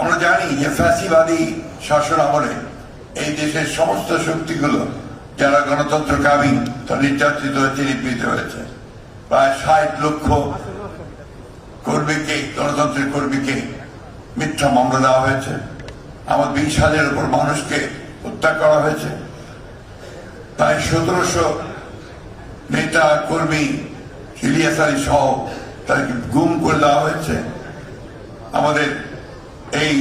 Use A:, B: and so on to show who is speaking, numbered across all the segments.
A: আমরা জানি যে ফ্যাসিবাদী শাসন আমলে এই দেশের সমস্ত শক্তিগুলো যারা গণতন্ত্রকামী তারা নির্যাতিত হয়েছে, নিপীড়িত হয়েছে, প্রায় ষাট লক্ষ কর্মীকে, গণতন্ত্রের কর্মীকে মিথ্যা মামলা দেওয়া হয়েছে। আমার বিশ হাজারের উপর মানুষকে হত্যা করা হয়েছে। প্রায় সতেরোশো নেতা, কর্মী ইলিয়াস সহ তাদেরকে গুম করে দেওয়া হয়েছে। আমাদের এই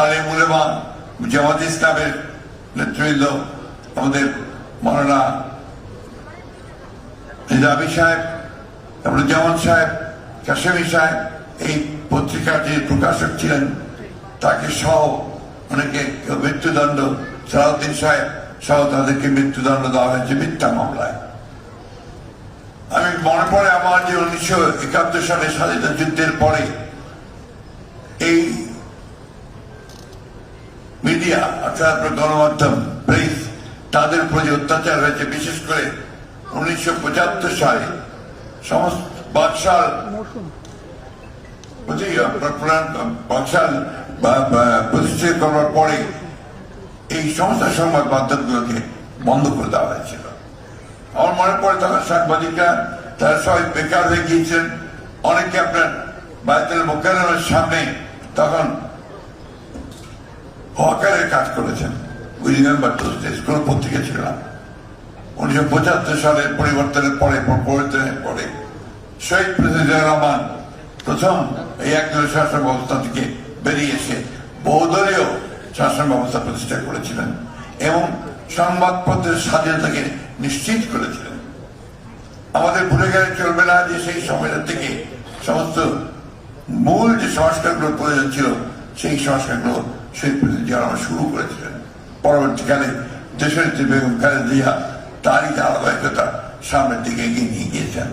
A: আলে মুলেমা জামাত ইসলামের নেতৃবৃন্দ আমাদের মৌলানা নিজামী সাহেব, তারপরে জামান সাহেব, কাশেমি সাহেব এই পত্রিকার যে প্রকাশক ছিলেন। তাকে সহ অনেকে মৃত্যুদণ্ড, সালাউদ্দিন সাহেব সহ তাদেরকে মৃত্যুদণ্ড দেওয়া হয়েছে মিথ্যা মামলায়। আমি মনে পড়ে আমার যে উনিশশো একাত্তর সালে স্বাধীনতা যুদ্ধের পরে এই মিডিয়া অর্থাৎ আপনার গণমাধ্যম প্রেস তাদের উপর যে অত্যাচার হয়েছে। বিশেষ করে উনিশশো পঁচাত্তর সালে সমস্ত বাকশাল বাকশাল প্রতিষ্ঠিত করার পরে এই সমস্ত সংবাদ মাধ্যমগুলোকে বন্ধ করে দেওয়া হয়েছিল। আমার মনে পড়ে তখন সাংবাদিকরা তারা সবাই বেকার হয়ে গিয়েছেন অনেকে আপনার বায়তুল মোকারমের সামনে তখন হকারের কাজ করেছেন। উই রিমেম্বার দোজ ডেজ পত্রিকা ছিল না। উনিশশো পঁচাত্তর সালের পরিবর্তনের পরে পরিবর্তনের পরে শহীদ প্রেসিডেন্ট রহমান প্রথম এই একদলীয় শাসন ব্যবস্থা থেকে বেরিয়ে এসে বহুদলীয় শাসন ব্যবস্থা প্রতিষ্ঠা করেছিলেন এবং সংবাদপত্রের স্বাধীনতাকে নিশ্চিত করেছিলেন। আমাদের ভুলে গেলে চলবে না যে সেই সময়টা থেকে সমস্ত মূল যে সংস্কারগুলোর প্রয়োজন ছিল সেই সংস্কারগুলো সেই জিয়া রহমান শুরু করেছিলেন পরবর্তীকালে দেশের বেগম খালেদা জিয়া, তারই ধারাবাহিকতা সামনের দিকে এগিয়ে নিয়ে গিয়েছেন।